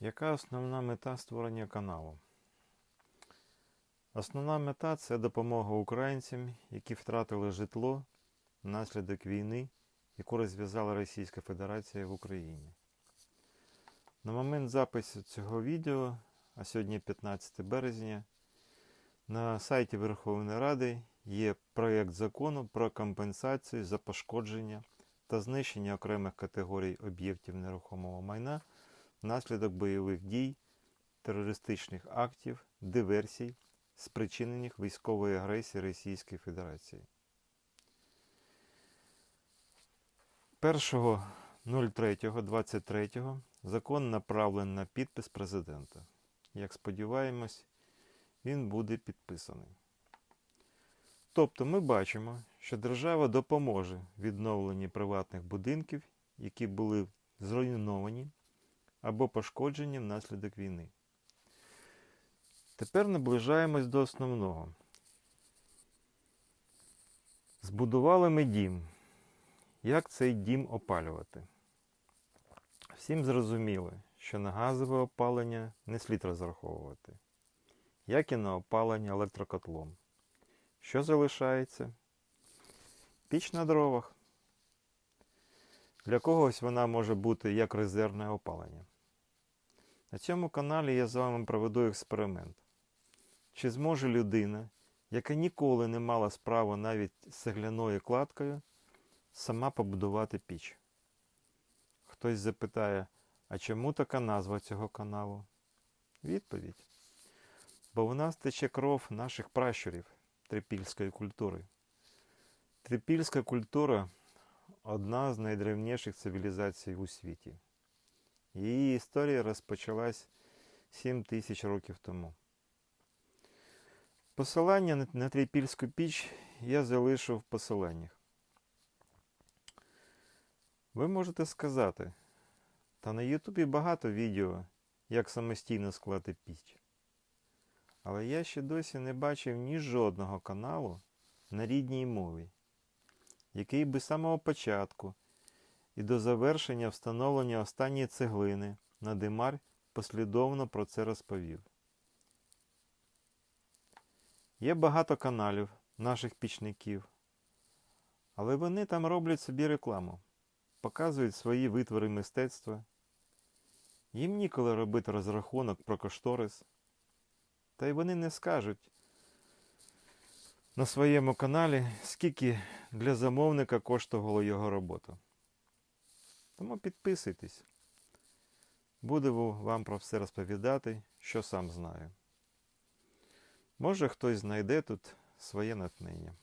Яка основна мета створення каналу? Основна мета це допомога українцям, які втратили житло внаслідок війни, яку розв'язала Російська Федерація в Україні. На момент запису цього відео, а сьогодні 15 березня, на сайті Верховної Ради є проєкт закону про компенсацію за пошкодження та знищення окремих категорій об'єктів нерухомого майна внаслідок бойових дій, терористичних актів, диверсій, спричинених військовою агресією Російської Федерації. 1.03.23 закон направлений на підпис президента. Як сподіваємось, він буде підписаний. Тобто ми бачимо, що держава допоможе відновленні приватних будинків, які були зруйновані або пошкоджені внаслідок війни. Тепер наближаємось до основного. Збудували ми дім. Як цей дім опалювати? Всім зрозуміло, що на газове опалення не слід розраховувати, як і на опалення електрокотлом. Що залишається? Піч на дровах. Для когось вона може бути як резервне опалення. На цьому каналі я з вами проведу експеримент. Чи зможе людина, яка ніколи не мала справу навіть з цегляною кладкою, сама побудувати піч? Хтось запитає, а чому така назва цього каналу? Відповідь. Бо в нас тече кров наших пращурів трипільської культури. Трипільська культура одна з найдревніших цивілізацій у світі. Її історія розпочалась 7 тисяч років тому. Посилання на- трипільську піч я залишу в посиланнях. Ви можете сказати, та на Ютубі багато відео, як самостійно склати піч. Але я ще досі не бачив ні жодного каналу на рідній мові, який би з самого початку і до завершення встановлення останньої цеглини на димар послідовно про це розповів. Є багато каналів наших пічників, але вони там роблять собі рекламу, показують свої витвори мистецтва. Їм ніколи робити розрахунок про кошторис. Та й вони не скажуть на своєму каналі, скільки для замовника коштувала його робота. Тому підписуйтесь. Буду вам про все розповідати, що сам знаю. Може хтось знайде тут своє натхнення.